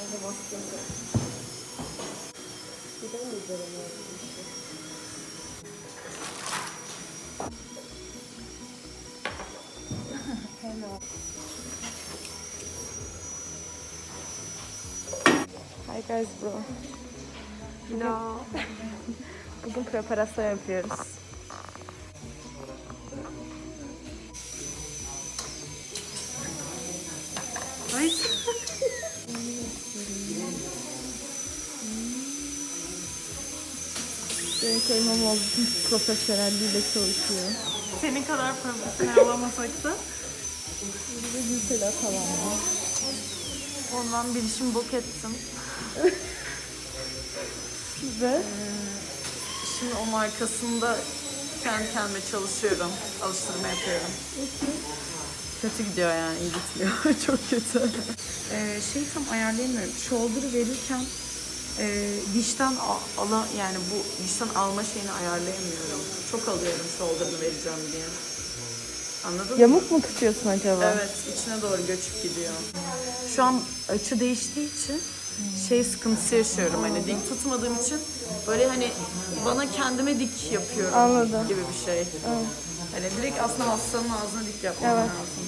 Bence maskesi. Bir de mi üzerine işte? Hello. Hi guys bro. No. Bugün preparasyon yapıyoruz. Benim olduğu için profesyonelliğiyle çalışıyor. Senin kadar profesyonel olamasak da. Bir de Gülsela falan var. Ondan bir işimi bok ettim. Ve Şimdi onun arkasında kendi kendime çalışıyorum. Alıştırma yapıyorum. Kötü gidiyor yani, iyi gitmiyor. Çok kötü. Ee, şey tam ayarlayamıyorum. Shoulder'ı verirken e, dişten ala yani bu dişten alma şeyini ayarlayamıyorum. Çok alıyorum shoulder'ını vereceğim diye. Anladın mı? yamuk mu tutuyorsun acaba? Evet, içine doğru göçüp gidiyor. Şu an açı değiştiği için şey sıkıntısı yaşıyorum. Hani dik tutmadığım için böyle hani bana kendime dik yapıyorum Anladım. gibi bir şey. Hani direkt aslında hastanın ağzına dik yapmam Evet. lazım.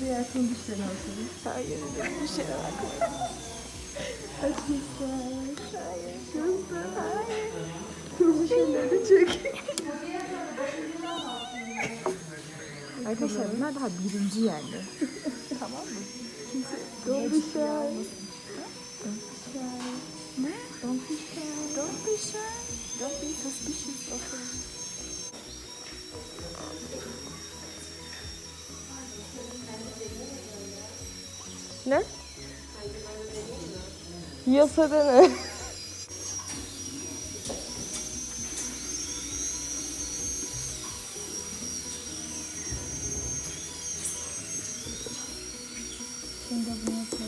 Diğer tüm dişlerini açalım. Hayır, bir şey var. Açmışlar. Hayır, kızım, hayır. Turbu şeyleri çek. Arkadaşlar bunlar daha birinci yani. tamam mı? Kimse don't be shy. Don't be shy. Ne? Don't be shy. Don't be shy. Don't be suspicious of her. Ne? Yasa deme. Şimdi bunu.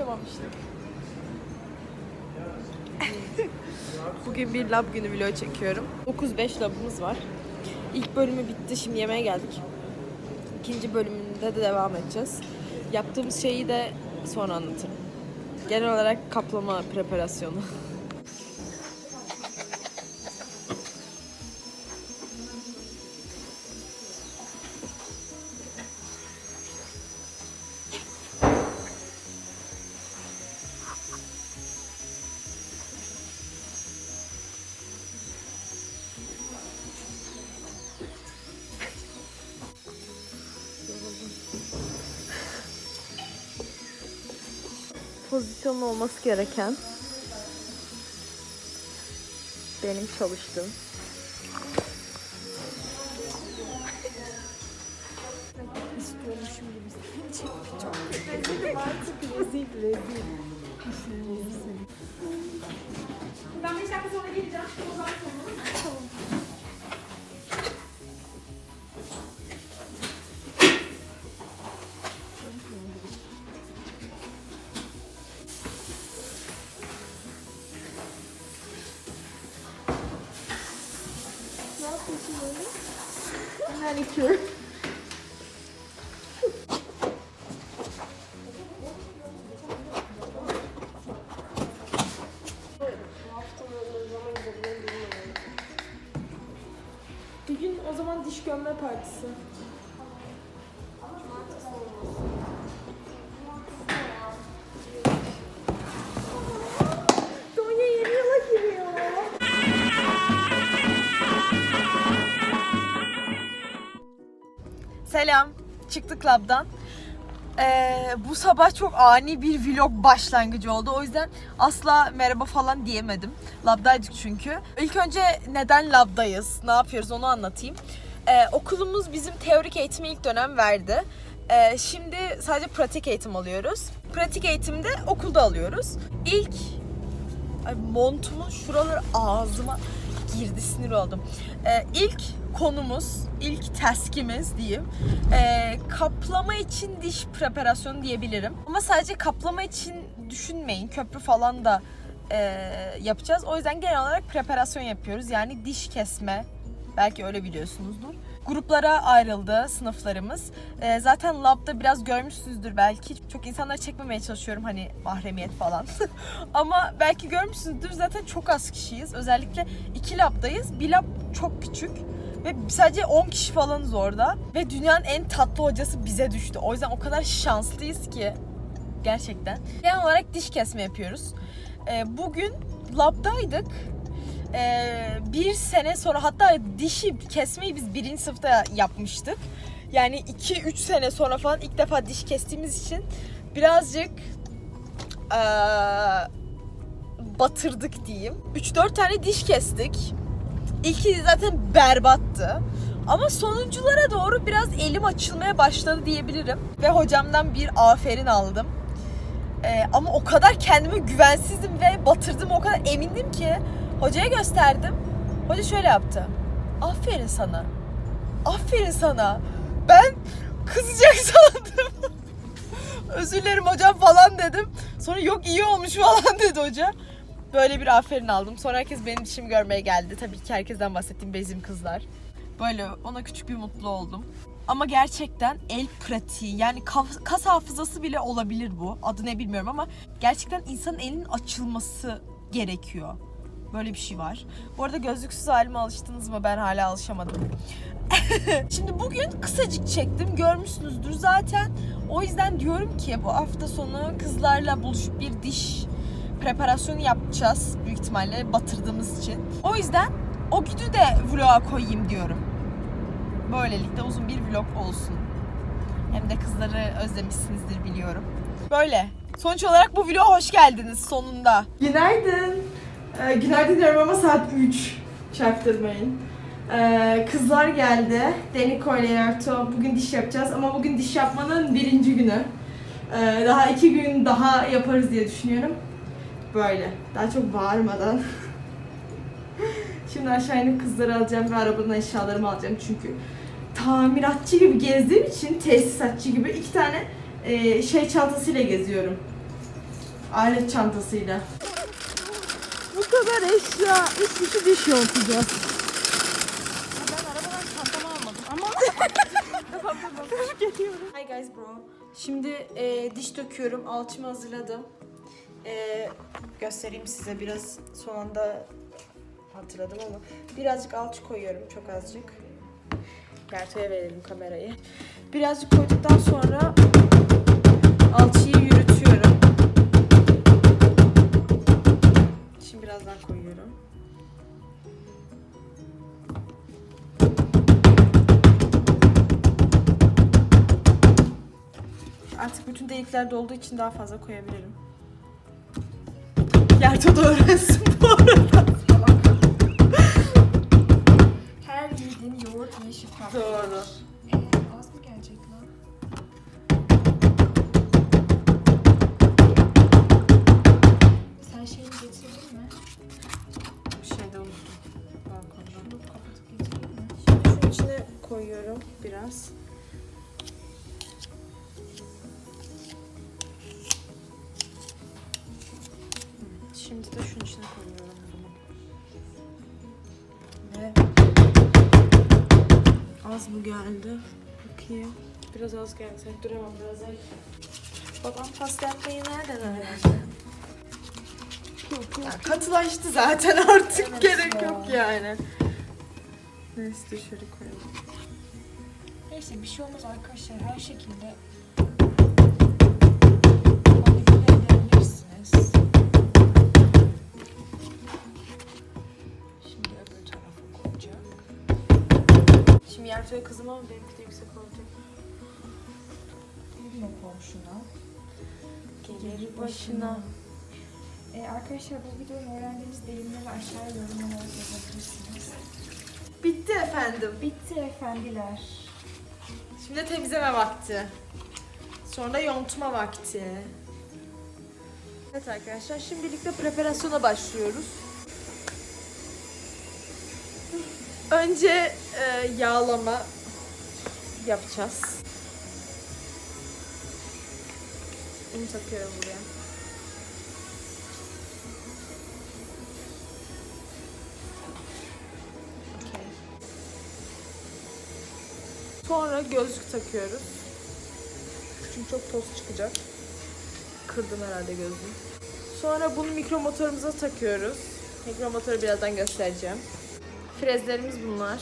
Açamamıştık. Bugün bir lab günü vlog çekiyorum. 9-5 labımız var. İlk bölümü bitti. Şimdi yemeğe geldik. İkinci bölümünde de devam edeceğiz. Yaptığımız şeyi de sonra anlatırım. Genel olarak kaplama preparasyonu. Pozisyonun olması gereken benim çalıştığım istiyormuşum gibi çok rezilim artık rezil rezil. Ben 5 dakika sonra geleceğim. O zaman sonra. manicure. Çıktık labdan. Ee, bu sabah çok ani bir vlog başlangıcı oldu. O yüzden asla merhaba falan diyemedim. Labdaydık çünkü. İlk önce neden labdayız, ne yapıyoruz onu anlatayım. Ee, okulumuz bizim teorik eğitimi ilk dönem verdi. Ee, şimdi sadece pratik eğitim alıyoruz. Pratik eğitimde okulda alıyoruz. İlk Ay montumun şuraları ağzıma girdi sinir oldum. Ee, ilk konumuz, ilk teskimiz diyeyim. ee, kaplama için diş preparasyonu diyebilirim. Ama sadece kaplama için düşünmeyin. Köprü falan da ee, yapacağız. O yüzden genel olarak preparasyon yapıyoruz. Yani diş kesme. Belki öyle biliyorsunuzdur. Gruplara ayrıldı sınıflarımız. Ee, zaten labda biraz görmüşsünüzdür belki. Çok insanları çekmemeye çalışıyorum hani mahremiyet falan. Ama belki görmüşsünüzdür zaten çok az kişiyiz. Özellikle iki labdayız. Bir lab çok küçük. Ve sadece 10 kişi falanız orada. Ve dünyanın en tatlı hocası bize düştü. O yüzden o kadar şanslıyız ki. Gerçekten. Genel olarak diş kesme yapıyoruz. Ee, bugün labdaydık. Ee, bir sene sonra hatta dişi kesmeyi biz birinci sınıfta yapmıştık. Yani 2-3 sene sonra falan ilk defa diş kestiğimiz için birazcık eee, batırdık diyeyim. 3-4 tane diş kestik. İlki zaten berbattı. Ama sonunculara doğru biraz elim açılmaya başladı diyebilirim. Ve hocamdan bir aferin aldım. Ee, ama o kadar kendime güvensizdim ve batırdım o kadar emindim ki hocaya gösterdim. Hoca şöyle yaptı. Aferin sana. Aferin sana. Ben kızacak sandım. Özür dilerim hocam falan dedim. Sonra yok iyi olmuş falan dedi hoca. Böyle bir aferin aldım. Sonra herkes benim dişimi görmeye geldi. Tabii ki herkesten bahsettiğim bezim kızlar. Böyle ona küçük bir mutlu oldum. Ama gerçekten el pratiği yani kas hafızası bile olabilir bu. Adı ne bilmiyorum ama gerçekten insanın elinin açılması gerekiyor. Böyle bir şey var. Bu arada gözlüksüz halime alıştınız mı? Ben hala alışamadım. Şimdi bugün kısacık çektim. Görmüşsünüzdür zaten. O yüzden diyorum ki bu hafta sonu kızlarla buluşup bir diş preparasyonu yapacağız. Büyük ihtimalle batırdığımız için. O yüzden o günü de vloga koyayım diyorum. Böylelikle uzun bir vlog olsun. Hem de kızları özlemişsinizdir biliyorum. Böyle. Sonuç olarak bu vloga hoş geldiniz sonunda. Günaydın. Ee, günaydın diyorum ama saat 3. Çaktırmayın. Ee, kızlar geldi. Deniko ile Erto. Bugün diş yapacağız ama bugün diş yapmanın birinci günü. Ee, daha iki gün daha yaparız diye düşünüyorum. Böyle. Daha çok bağırmadan. Şimdi aşağı inip kızları alacağım ve arabanın eşyalarımı alacağım çünkü tamiratçı gibi gezdiğim için tesisatçı gibi iki tane e, şey çantasıyla geziyorum. Alet çantasıyla. Bu kadar eşya. Üç kişi diş yontacağız. Ben arabadan çantamı almadım ama Hi guys bro. Şimdi e, diş döküyorum. Alçımı hazırladım. E, göstereyim size biraz son anda hatırladım ama birazcık alçı koyuyorum çok azıcık. Gerçeğe verelim kamerayı. Birazcık koyduktan sonra alçıyı yürütüyorum. Şimdi biraz daha koyuyorum. Artık bütün delikler dolduğu için daha fazla koyabilirim. Yerto da öğrensin bu arada. Her yiğidin yoğurt ye şifa. Doğru. Ee, az mı gelecek lan? Sen şeyini getirdin mi? Bir şey de unuttum. Balkonda. Kapatıp mi? Şunun içine koyuyorum biraz. Biraz az geldi. Duramam biraz daha. Babam pasta yapmayı nereden öğrendi? Ya katılaştı zaten artık Evet gerek ya. yok yani. Neyse şöyle koyalım. Neyse bir şey olmaz arkadaşlar. Her şekilde. Şimdi öbür tarafa koyacak. Şimdi Yerto'ya kızım ama benimki de yüksek olacak. Komşuna. Gelir başına. Ee, arkadaşlar bu videoda öğrendiğimiz deyimleri aşağıya yorumlara yazabilirsiniz. Bitti efendim. Bitti efendiler. Şimdi temizleme vakti. Sonra yontma vakti. Evet arkadaşlar şimdilik de preparasyona başlıyoruz. Önce e, yağlama yapacağız. Bunu takıyorum buraya. Okey. Sonra gözlük takıyoruz. Çünkü çok toz çıkacak. Kırdım herhalde gözlüğü. Sonra bunu mikromotorumuza takıyoruz. Mikromotoru birazdan göstereceğim. Frezlerimiz bunlar.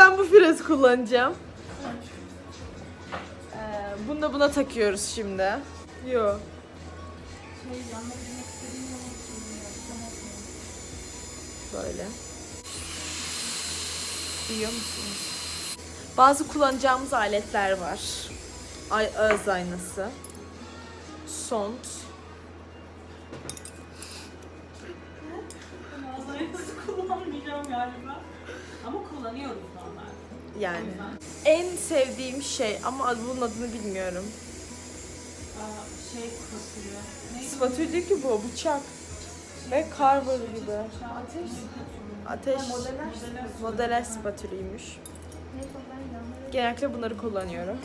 Ben bu frez kullanacağım. Ee, bunu da buna takıyoruz şimdi. Yo. Böyle. Duyuyor musunuz? Bazı kullanacağımız aletler var. Ay ağız aynası. Ağzınızı kullanmayacağım galiba. Ama kullanıyoruz normalde. Yani. En sevdiğim şey ama bunun adını bilmiyorum. Aa, şey? Spatül değil ki bu, bıçak. Ve carver gibi. Ateş. Ateş Modeller. modeler spatülüymüş. Genellikle bunları kullanıyorum.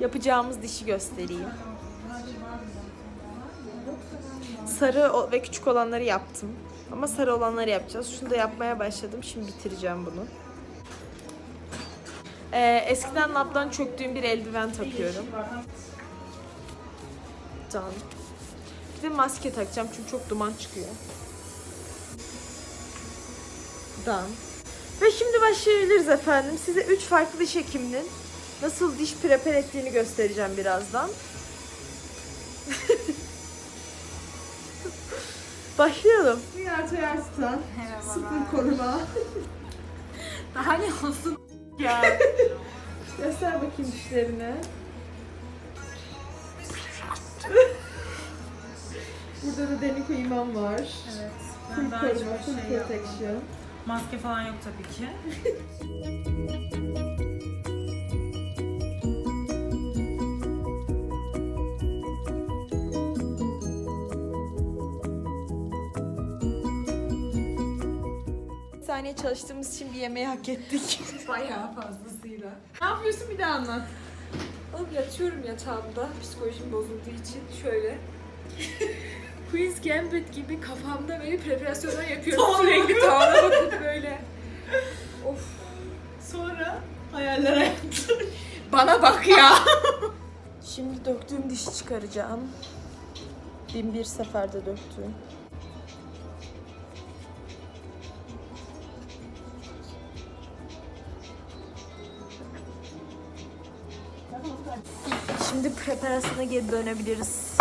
Yapacağımız dişi göstereyim. Sarı ve küçük olanları yaptım. Ama sarı olanları yapacağız. Şunu da yapmaya başladım. Şimdi bitireceğim bunu. Ee, eskiden laptan çöktüğüm bir eldiven takıyorum. Can. Bir de maske takacağım çünkü çok duman çıkıyor. Dan. Ve şimdi başlayabiliriz efendim. Size 3 farklı diş hekiminin nasıl diş prepar ettiğini göstereceğim birazdan. Başlayalım. Dünya Toyars'tan sıfır koruma. Daha ne olsun ya. Göster bakayım dişlerini. Burada da Deniko İmam var. Evet. Full Ben daha koruma, hiçbir full şey yapmadım. protection. Maske falan yok tabii ki. saniye çalıştığımız için bir yemeği hak ettik. Bayağı fazlasıyla. ne yapıyorsun bir daha anlat. Oğlum yatıyorum yatağımda psikolojim bozulduğu için şöyle. Queen's Gambit gibi kafamda böyle preparasyonlar yapıyorum sürekli tavana bakıp böyle. Of. Sonra hayaller Bana bak ya. Şimdi döktüğüm dişi çıkaracağım. Bin bir seferde döktüğüm. Şimdi preparasyona geri dönebiliriz.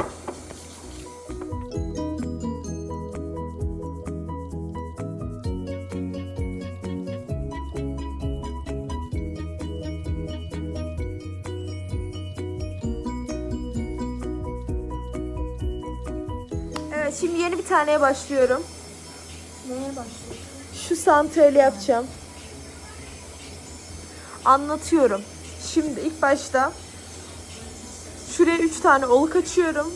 Evet şimdi yeni bir taneye başlıyorum. Neye başlıyorsun? Şu santrali yapacağım. Anlatıyorum. Şimdi ilk başta şuraya 3 tane oluk açıyorum.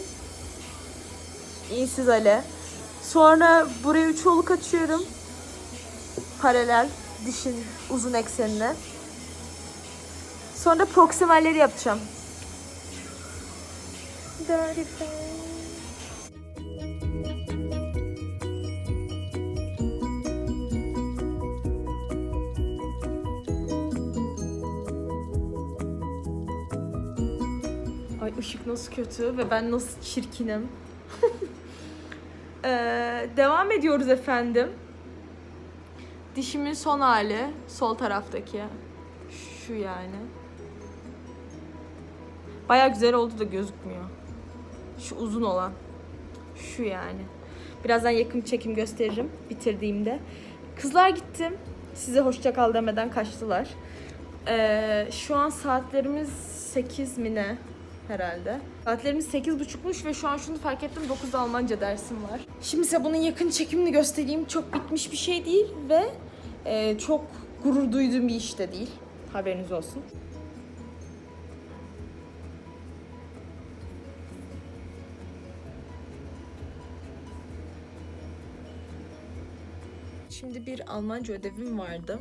İnsiz ale. Sonra buraya 3 oluk açıyorum. Paralel dişin uzun eksenine. Sonra proksimalleri yapacağım. Dirty Ay ışık nasıl kötü ve ben nasıl çirkinim. Ee, devam ediyoruz efendim. Dişimin son hali sol taraftaki. Şu yani. Baya güzel oldu da gözükmüyor. Şu uzun olan. Şu yani. Birazdan yakın çekim gösteririm bitirdiğimde. Kızlar gittim. Size hoşça kal demeden kaçtılar. Ee, şu an saatlerimiz 8 mi ne herhalde. Saatlerimiz 8.30'muş ve şu an şunu fark ettim 9'da Almanca dersim var. Şimdi size bunun yakın çekimini göstereyim. Çok bitmiş bir şey değil ve e, çok gurur duyduğum bir iş de değil. Haberiniz olsun. Şimdi bir Almanca ödevim vardı.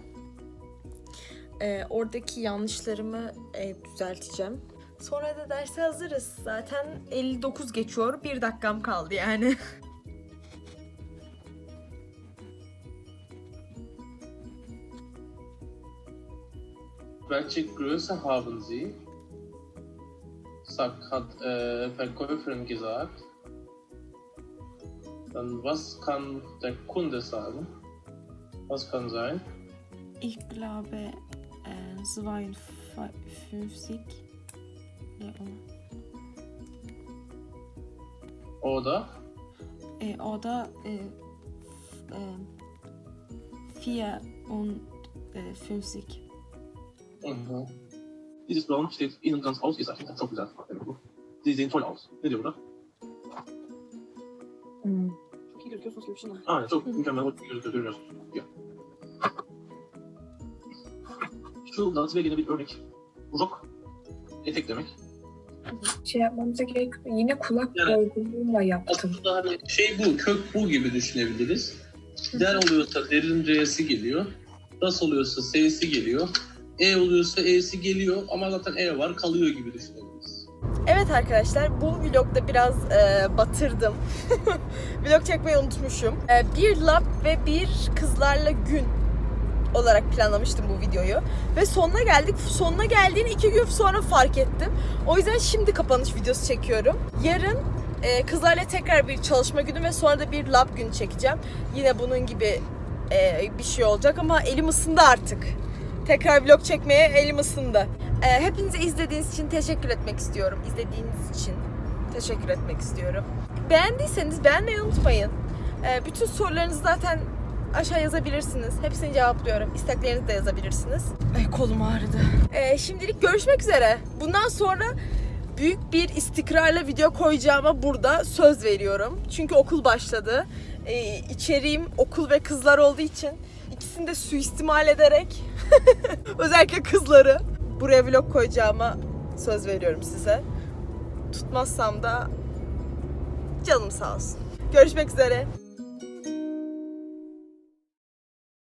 Ee, oradaki yanlışlarımı e, düzelteceğim. Sonra da derse hazırız. Zaten 59 geçiyor. Bir dakikam kaldı yani. Welche Größe haben Sie? Sagt, hat äh, Verkäuferin gesagt. Dann was kann der Kunde sagen? Was kann sein? Ich glaube äh, 52. Oder? Äh, oder äh, äh, 50. Mhm. Dieses Braun steht Ihnen ganz ausgezeichnet, hat gesagt. Die sehen voll aus, nicht, oder? Mhm. Ah, so, ich kann man Ja. Şu dansıya gelebilir örnek. Rock Effekt, demek. Şey yapmamıza gerek yok. Yine kulak Yani- dolgunluğuyla yaptım. Aslında hani şey bu, kök bu gibi düşünebiliriz. Der oluyorsa derin R'si geliyor. Das oluyorsa S'si geliyor. E oluyorsa E'si geliyor ama zaten E var kalıyor gibi düşünebiliriz. Evet arkadaşlar bu vlogda biraz e, batırdım. Vlog çekmeyi unutmuşum. E, bir lab ve bir kızlarla gün olarak planlamıştım bu videoyu. Ve sonuna geldik. Sonuna geldiğini iki gün sonra fark ettim. O yüzden şimdi kapanış videosu çekiyorum. Yarın e, kızlarla tekrar bir çalışma günü ve sonra da bir lab günü çekeceğim. Yine bunun gibi e, bir şey olacak ama elim ısındı artık. Tekrar vlog çekmeye elim ısındı. Ee, hepinize izlediğiniz için teşekkür etmek istiyorum. İzlediğiniz için teşekkür etmek istiyorum. Beğendiyseniz beğenmeyi unutmayın. Ee, bütün sorularınızı zaten aşağı yazabilirsiniz. Hepsini cevaplıyorum. İsteklerinizi de yazabilirsiniz. Ay kolum ağrıdı. Ee, şimdilik görüşmek üzere. Bundan sonra büyük bir istikrarla video koyacağıma burada söz veriyorum. Çünkü okul başladı. Ee, içeriğim okul ve kızlar olduğu için ikisini de suistimal ederek özellikle kızları buraya vlog koyacağıma söz veriyorum size. Tutmazsam da canım sağ olsun. Görüşmek üzere.